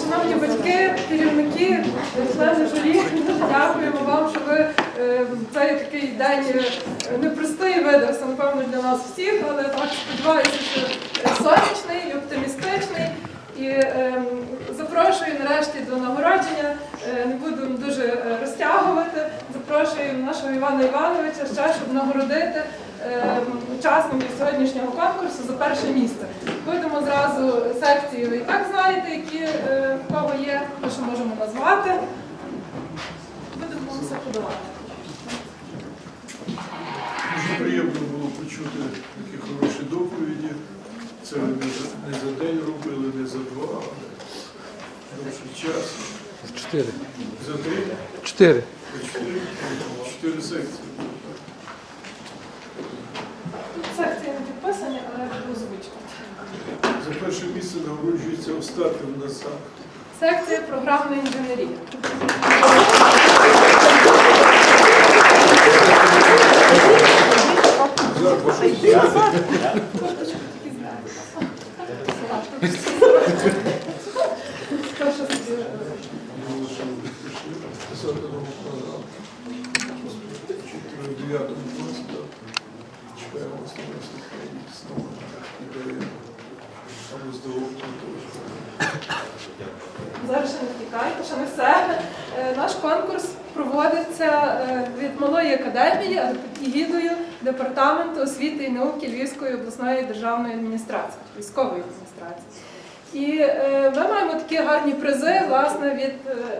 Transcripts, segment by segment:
Шановні батьки, керівники, члени журі, дякуємо вам, що ви е, цей такий день е, непростий видався, напевно, для нас всіх, але так сподіваюся, що сонячний і оптимістичний. І е, запрошую нарешті до нагородження. Е, не буду дуже розтягувати. Запрошую нашого Івана Івановича ще, щоб нагородити учасників сьогоднішнього конкурсу за перше місце. Будемо зразу секції, ви і так знаєте, які е, в кого є, що можемо назвати. Будемо все подавати. Дуже приємно було почути такі хороші доповіді. Це ви не за, не за день робили, не за два, але довший час. Чотири. За три, Чотири. чотири, чотири секції. Тут секції не підписані, але я буду озвучувати. За перше місце нагороджується Остапів Назар. Секція програмної інженерії. В. Чекаємо Зараз ще не втікайте, ще не все. Е, Наш конкурс проводиться е, від малої академії, під егідою департаменту освіти і науки Львівської обласної державної адміністрації, військової адміністрації. І е, ми маємо такі гарні призи власне від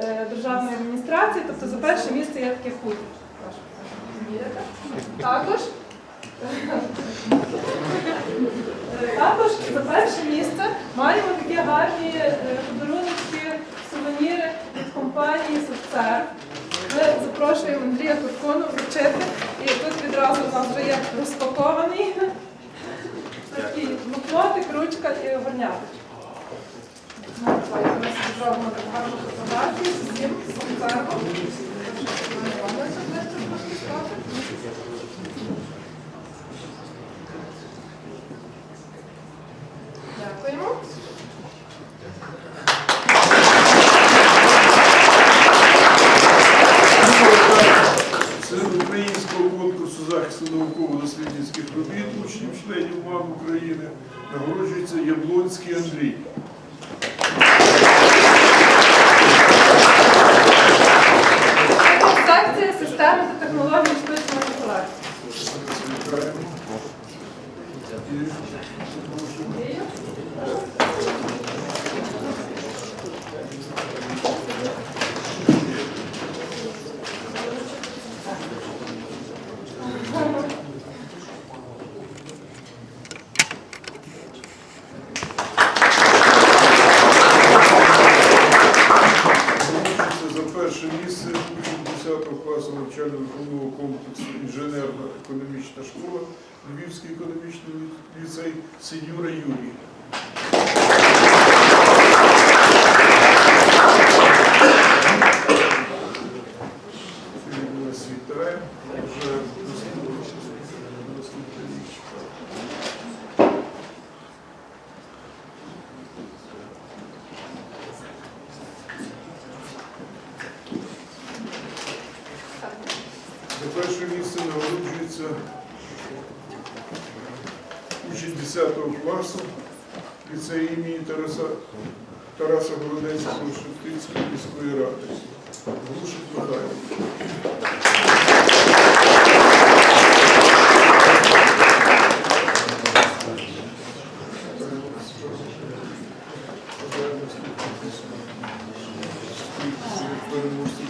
е, державної адміністрації. Тобто за перше місце є таке хутір. Також Е, Також за перше місце маємо такі гарні е, подарунки, сувеніри від компанії Софтсерв. Ми запрошуємо Андрія Куркону вручити. І тут відразу у нас вже є розпакований такий блокнотик, ручка і горняточка. Ну, ми зробимо таку гарну фотографію з цим Софтсервом. Івановича, ближче трошки стати. Дякуємо. Серед українського конкурсу захисту науково-дослідницьких робіт учнів членів МАМ України нагороджується Яблонський Андрій. Секція системи та технологій штучного інтелекту. Вітаємо. І запрошуємо. Це за перше місце учень 10 класу навчально-виховного комплексу інженерно-економічна школа, Львівський економічний ліцей Сеньора Юрій. Сьогодні нас вітає. Вже наступний наступний рік чекає. За перше місце нагороджується учень 10 класу ліцею імені Тараса, Тараса Городецького Шептицької міської ради. Глушить Михайло. Переможці.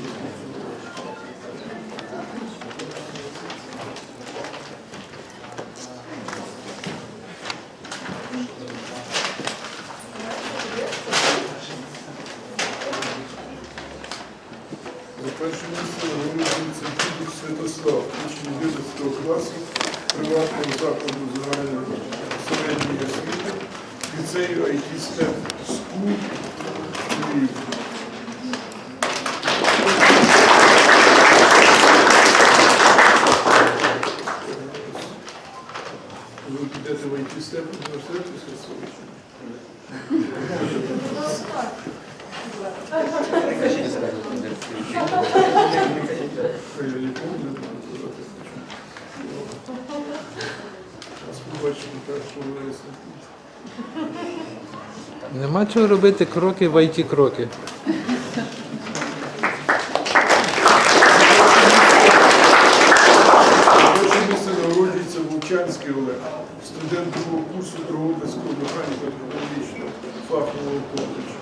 За перше місце нагороджується Дідух Учень 11 класу приватного закладу загальної середньої освіти, ліцею IT STEM School Львів. Ви підете в IT STEM університет після свого? чи ні? Чого робити кроки в IT кроки. Нагороджується Вовчанський Олег, студент другого курсу Дрогобицького механіко-технологічного фахового коледжу.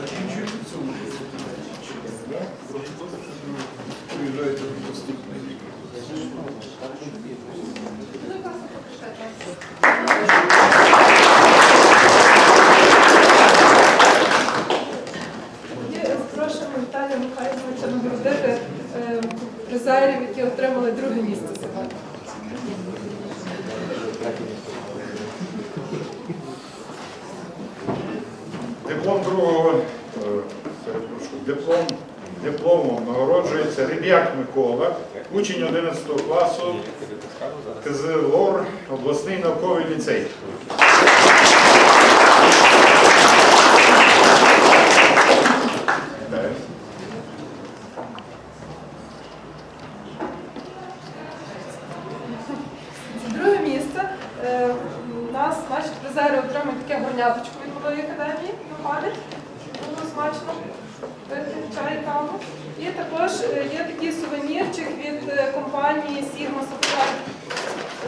Закінчуєте в цьому році? Да? Приїжджаєте на наступний рік. Тоді запрошуємо Віталія Михайловича нагородити е, призерів, які отримали друге місце сьогодні. Диплом другого, е, перепрошую, диплом, дипломом нагороджується Риб'як Микола, учень 11 класу КЗ ЛОР, обласний науковий ліцей. Друге місце е, нас наші призери отримують таке горняточко від Малої академії на пам'ять. Було смачно пити чай, каву. І також е, є такий сувенірчик від е, компанії Sigma Software.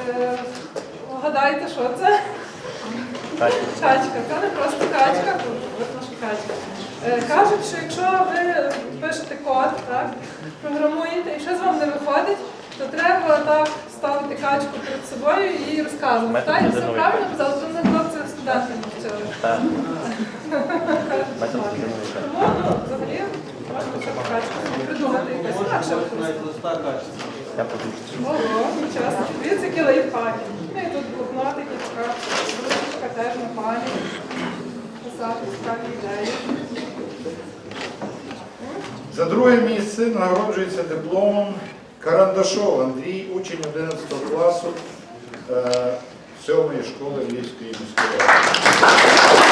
Е, Вгадайте, що це? Качка. Це не просто качка, видно, що качка. Е, Кажуть, що якщо ви пишете код, так, програмуєте, і щось вам не виходить, то треба так ставити качку перед собою і розказувати. Так, я все правильно казала, то не хлопці студенти навчили. Тому ну, взагалі Я подумаю. Лайфхаки. Тут блокнотики, така ручка теж на пам'ять. Писати цікаві ідеї. За друге місце нагороджується дипломом Карандашов Андрій, учень 11 класу е, 7-ї школи Львівської міської ради.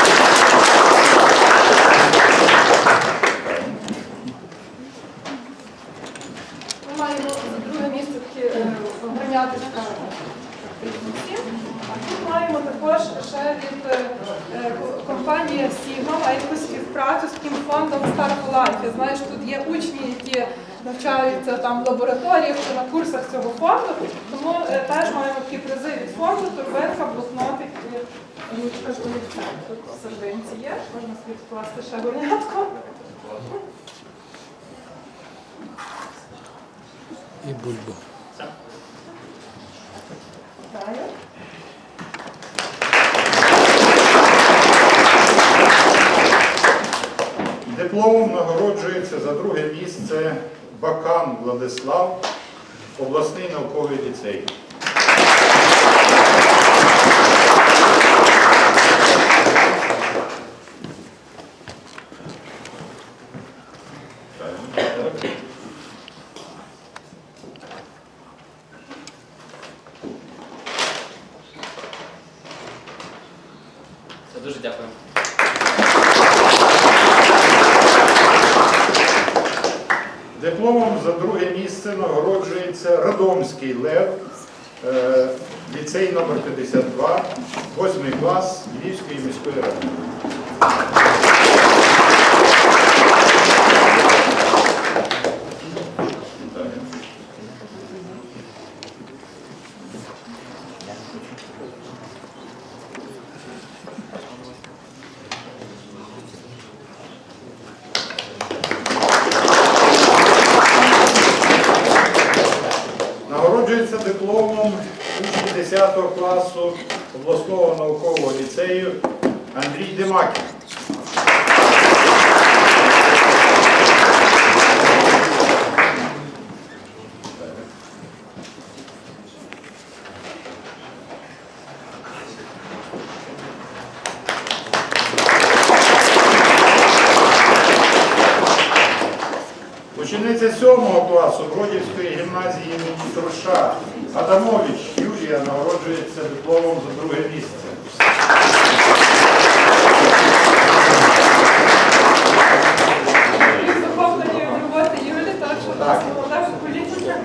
Ми маємо за друге місце такі е, граняточка. А тут маємо також ще від е, е, компанії Sigma, має таку співпрацю з таким фондом Star for Life. Тут є учні, які навчаються там в лабораторіях чи на курсах цього фонду. Тому е, теж маємо такі призи від фонду, турбетка, блокнотик і ручка олівцем. Тут в серединці є, можна собі вкласти ще горнятку. І бульбу. Далі. Дипломом нагороджується за друге місце Бакан Владислав, обласний науковий ліцей. Все, дуже дякую. Дипломом за друге місце нагороджується Радомський Лев, е, ліцей номер 52, 8 клас Львівської міської ради. Нагороджується дипломом учень 10 класу обласного наукового ліцею Андрій Демакін. Учениця 7 класу Бродівської гімназії Адамович Юлія нагороджується дипломом за друге місце. І захоплені від роботи Юлі, так що у нас Так. молода покоління.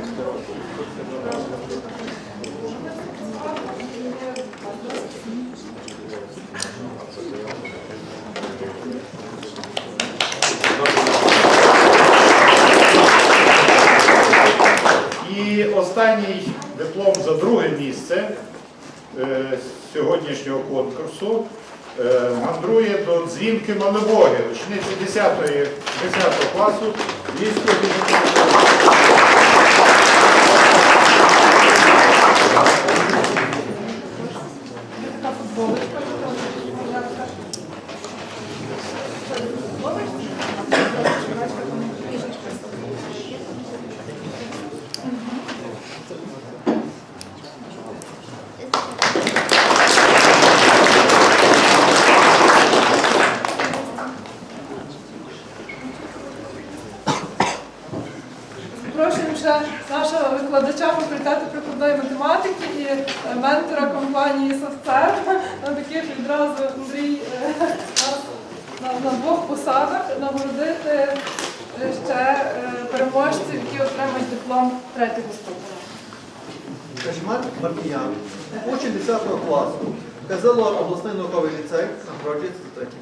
за друге місце е, сьогоднішнього конкурсу е, мандрує до дзвінки Малебоги, учениці 10, 10 класу Львівського бізнесу. Така футболочка. Запрошуємо ще нашого викладача факультету прикладної математики і е, ментора компанії Софтсер. На таких відразу Андрій е, на, на двох посадах нагородити е, ще е, переможців, які отримають диплом третього ступеня. Кашман Маркіян, учень 10 класу, Казало обласний науковий ліцей, нагороджується за третє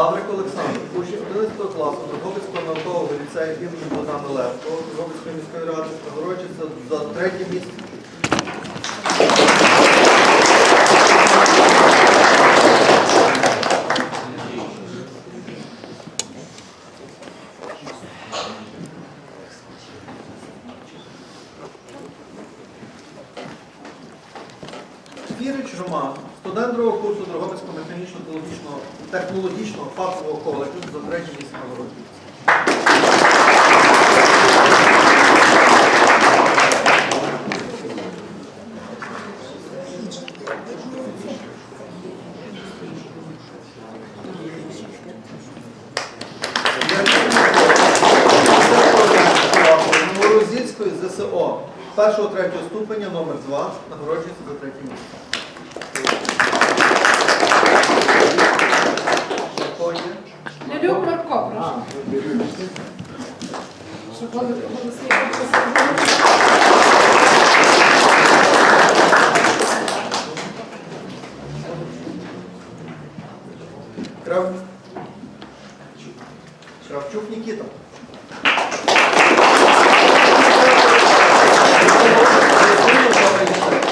Лаврик Олександр, учень 11 класу Дрогобицького наукового ліцею імені Богдана Левко, Дрогобицької міської ради, нагороджується за третє місце. Вірич Роман, студент другого курсу Дрогобицького механічно-технологічного коледжу за третє місце. Новорозільської ЗСО першого третього ступеня номер 2 нагороджується за третє місце. Лялюк Марко, прошу. Щоб вони голосні підписи. Крав... Кравчук Нікіта.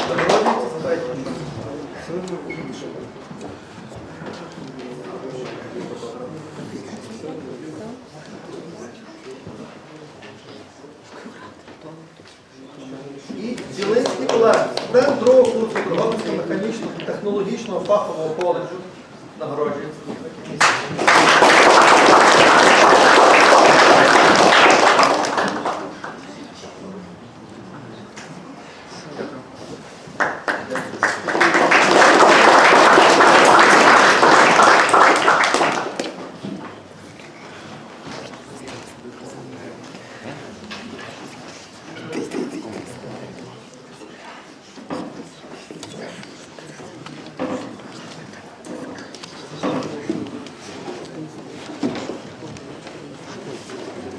Нагороджується за третє місце. І Зілинський Олег, студент другого курсу Дрогобицького механічного технологічного фахового коледжу, нагороджується за третє місце.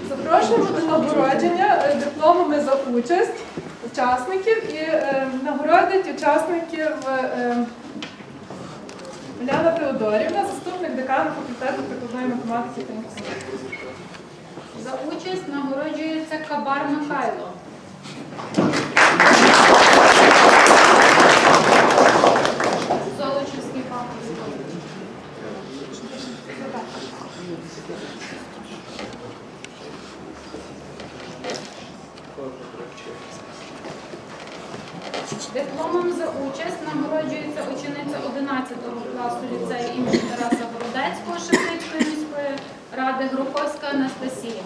Запрошуємо до нагородження е, дипломами за участь учасників і е, нагородить учасників е, Уляна Теодорівна, заступник декана факультету прикладної математики та. За участь нагороджується Кабар Михайло. Дипломом нагороджується учениця 11 класу ліцею імені Тараса Городецького Шептицької міської ради Груховська Анастасія.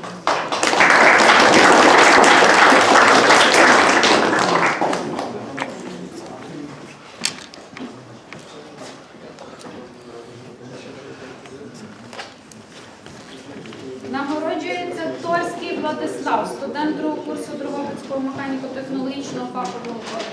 Нагороджується Торський Владислав, студент другого курсу Дрогобицького механіко-технологічного фахового коледжу.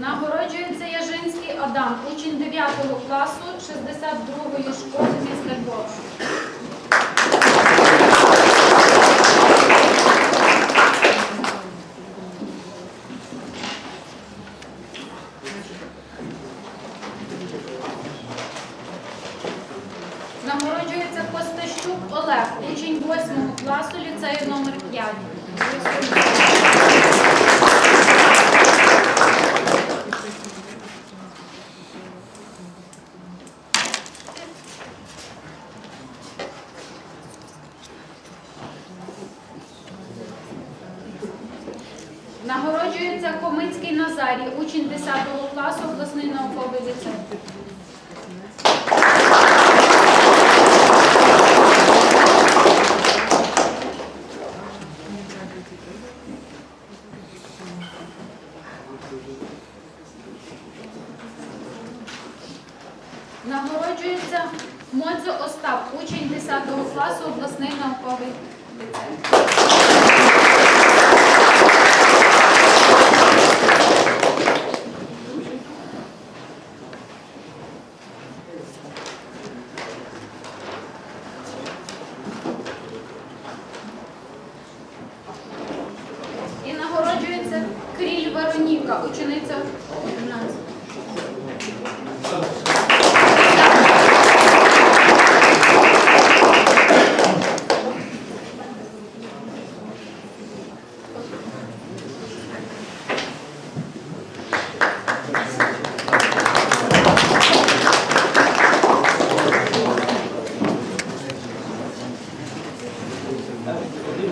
Нагороджується Яжинський Адам, учень 9 класу 62-ї школи міста Львова. Нагороджується Костащук Олег, учень 8 класу ліцею номер 5. Нагороджується Комицький Назарій, учень 10 класу, обласний науковий ліцей. Нагороджується Модзо Остап, учень 10 класу, обласний науковий ліцей. І нагороджується Кріль Вероніка, учениця 11.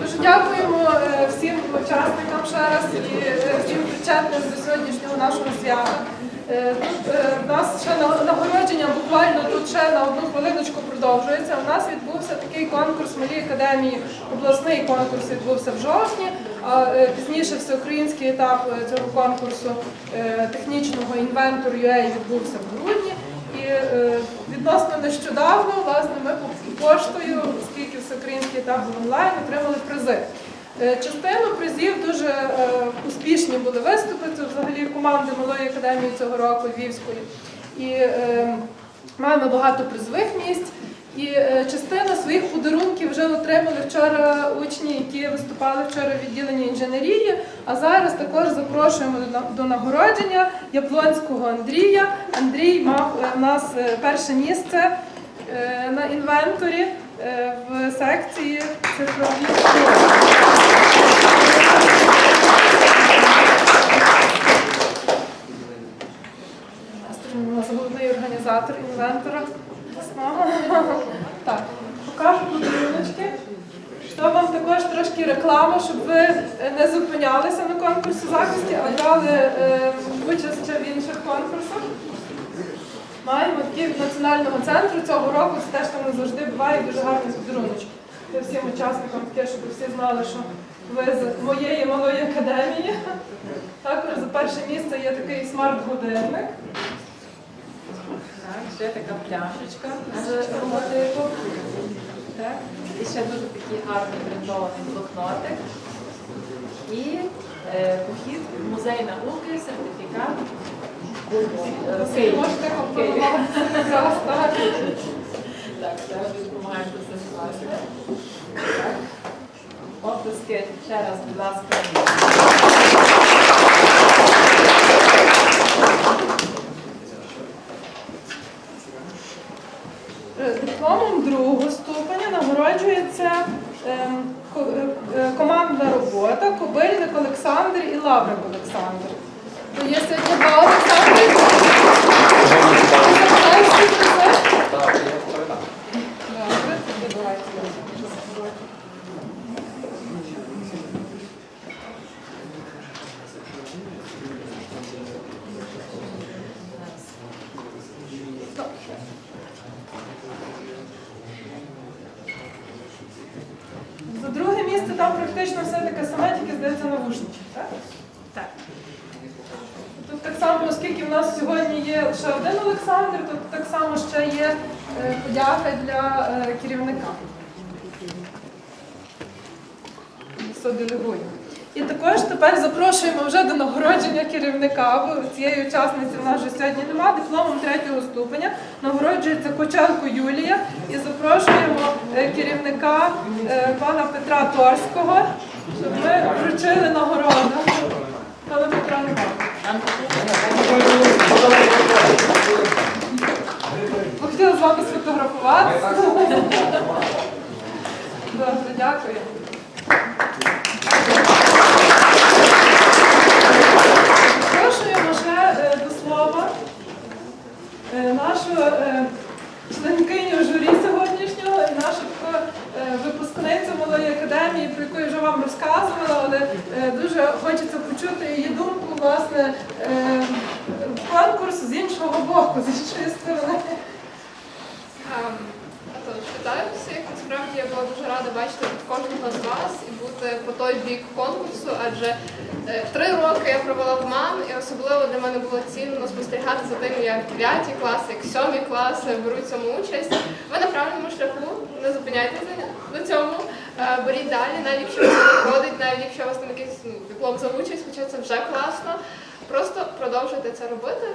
Дуже дякуємо е, всім учасникам ще раз і е, всім причетним до сьогоднішнього нашого свята. Е, Тут е, в нас ще на- нагородження буквально тут ще на одну хвилиночку продовжується. У нас відбувся такий конкурс в Малій академії. Обласний конкурс відбувся в жовтні, а е, пізніше всеукраїнський етап е, цього конкурсу е, технічного інвентор UA відбувся в грудні. І е, відносно нещодавно, власне, ми по- поштою, оскільки етап був онлайн, отримали призи. Е, Частину призів дуже е, успішні були виступи. Це взагалі команди Малої академії цього року Львівської. І е, маємо багато призових місць. І е, частина своїх подарунків вже отримали вчора учні, які виступали вчора в відділенні інженерії. А зараз також запрошуємо до нагородження Яблонського Андрія. Андрій мав е, в нас е, перше місце е, на інвенторі в секції цифрові школи. У нас головний організатор інвентора. Так, покажу подаруночки. То вам також трошки реклама, щоб ви е, не зупинялися на конкурсі захисті, а брали е, участь в інших конкурсах. Маємо від національного центру цього року. Це теж там завжди буває дуже гарні подаруночки. Це всім учасникам таке, щоб всі знали, що ви з моєї малої академії. Також за перше місце є такий смарт-годинник. Так, ще така пляшечка з логотипом. Так. І ще дуже такий гарний принтований блокнотик. І е, похід в музей науки, сертифікат. Ви можете якраз так. Зараз допомагаємо. Так. Оплески ще раз, будь ласка. Дипломом другого ступеня нагороджується ем, е, е, командна робота Кобильник Олександр і Лаврик Олександр. То є сьогодні два Олександри. Запитаю всі призи? Добре, тоді давайте. За друге місце там практично все таке саме, тільки здається навушники, так? Так. Тут так само, оскільки в нас сьогодні є лише один Олександр, тут так само ще є е, подяка для е, керівника. І також тепер запрошуємо вже до нагородження керівника, бо цієї учасниці в нас вже сьогодні немає, дипломом третього ступеня. Нагороджується Коченко Юлія і запрошуємо е, керівника е, пана Петра Торського, щоб ми вручили нагороду. Пане Петра Ми з вами сфотографуватися. Добре, дякую. Запрошуємо ще е, до слова е, нашу е, членкиню журі сьогоднішнього і нашу випускницю малої академії, про яку я вже вам розказувала, але дуже хочеться почути її думку, власне, конкурс з іншого боку, з іншої сторони. Вітаю всіх. Насправді я була дуже рада бачити тут кожного з вас і бути по той бік конкурсу, адже е, три роки я провела в МАН, і особливо для мене було цінно спостерігати за тим, як 9 класи, як 7 класи беруть цьому участь. Ви на правильному шляху, не зупиняйтеся на цьому. Е, Беріть далі, навіть якщо це не виходить, навіть якщо у вас там якийсь ну, диплом за участь, хоча це вже класно. Просто продовжуйте це робити.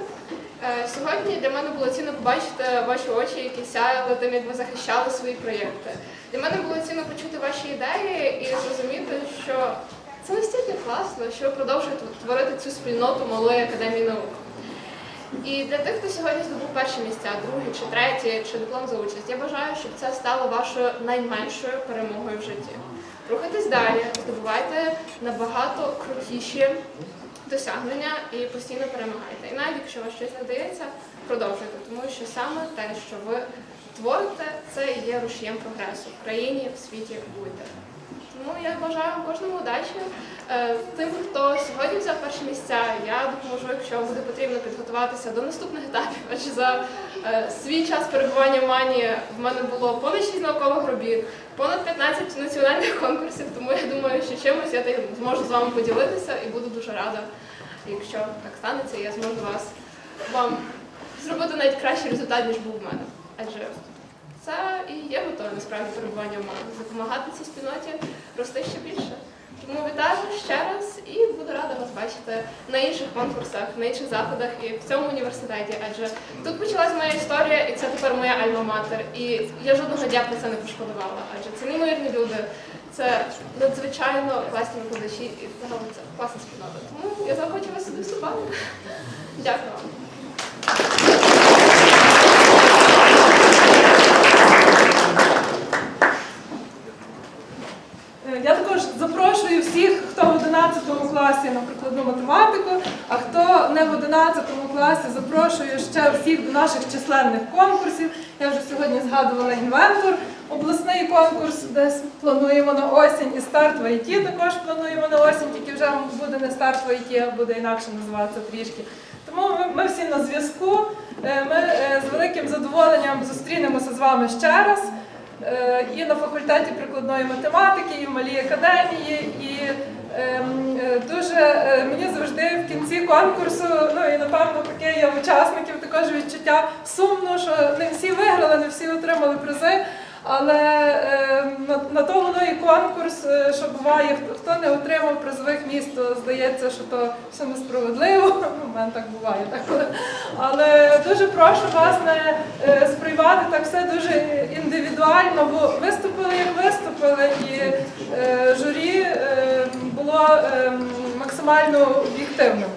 Е, Сьогодні для мене було цінно побачити ваші очі, які сяяли тим, як ви захищали свої проєкти. Для мене було цінно почути ваші ідеї і зрозуміти, що це настільки класно, що ви продовжуєте творити цю спільноту малої академії наук. І для тих, хто сьогодні здобув перші місця, другі чи треті, чи диплом за участь, я бажаю, щоб це стало вашою найменшою перемогою в житті. Рухайтесь далі, здобувайте набагато крутіші досягнення і постійно перемагайте. І навіть якщо у вас щось не вдається, продовжуйте, тому що саме те, що ви творите, це є рушієм прогресу в країні, в світі будьте. Тому я бажаю кожному удачі. Е, Тим, хто сьогодні взяв перші місця, я допоможу, якщо буде потрібно підготуватися до наступних етапів. Адже за е, свій час перебування в Мані в мене було понад 6 наукових робіт, понад 15 національних конкурсів, тому я думаю, що чимось я зможу з вами поділитися і буду дуже рада, якщо так станеться, я зможу вас вам зробити навіть кращий результат, ніж був в мене. Адже це і є метою насправді перебування в допомагати цій спільноті рости ще більше. Тому вітаю ще раз і буду рада вас бачити на інших конкурсах, на інших заходах і в цьому університеті. Адже тут почалась моя історія, і це тепер моя альма-матер. І я жодного про це не пошкодувала. Адже це неймовірні люди, це надзвичайно класні викладачі і загалом це класна спільнота. Тому я захочу вас сюди вступати. Дякую вам. Е, Я також запрошую всіх, хто в 11 класі на прикладну математику, а хто не в 11 класі, запрошую ще всіх до наших численних конкурсів. Я вже сьогодні згадувала інвентор, обласний конкурс, десь плануємо на осінь, і старт в ІТ також плануємо на осінь, тільки вже буде не старт в ІТ, а буде інакше називатися трішки. Тому ми, ми всі на зв'язку. Е, Ми е, з великим задоволенням зустрінемося з вами ще раз. Е, і на факультеті прикладної математики, і в малій академії. І ем, е, дуже е, мені завжди в кінці конкурсу, ну і напевно таке я учасників також відчуття сумно, що не всі виграли, не всі отримали призи. Але е, на, на то воно і конкурс, е, що буває, хто, хто не отримав призових місць, то здається, що то все несправедливо. В мене так буває так. Але дуже прошу вас не е, сприймати так все дуже індивідуально, бо виступили як виступили, і е, журі е, було е, максимально об'єктивним.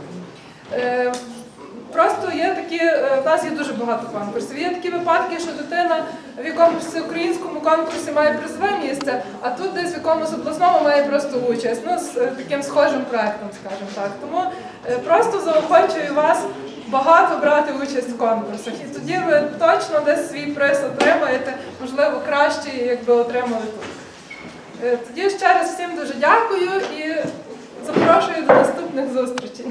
Просто є такі, е, в нас є дуже багато конкурсів. Є такі випадки, що дитина в якомусь всеукраїнському конкурсі має призове місце, а тут десь в якомусь обласному має просто участь. Ну, з е, таким схожим проектом, скажімо так. Тому е, просто заохочую вас багато брати участь в конкурсах. І тоді ви точно десь свій приз отримаєте, можливо, краще, якби отримали тут. Тоді ще раз всім дуже дякую і запрошую до наступних зустрічей.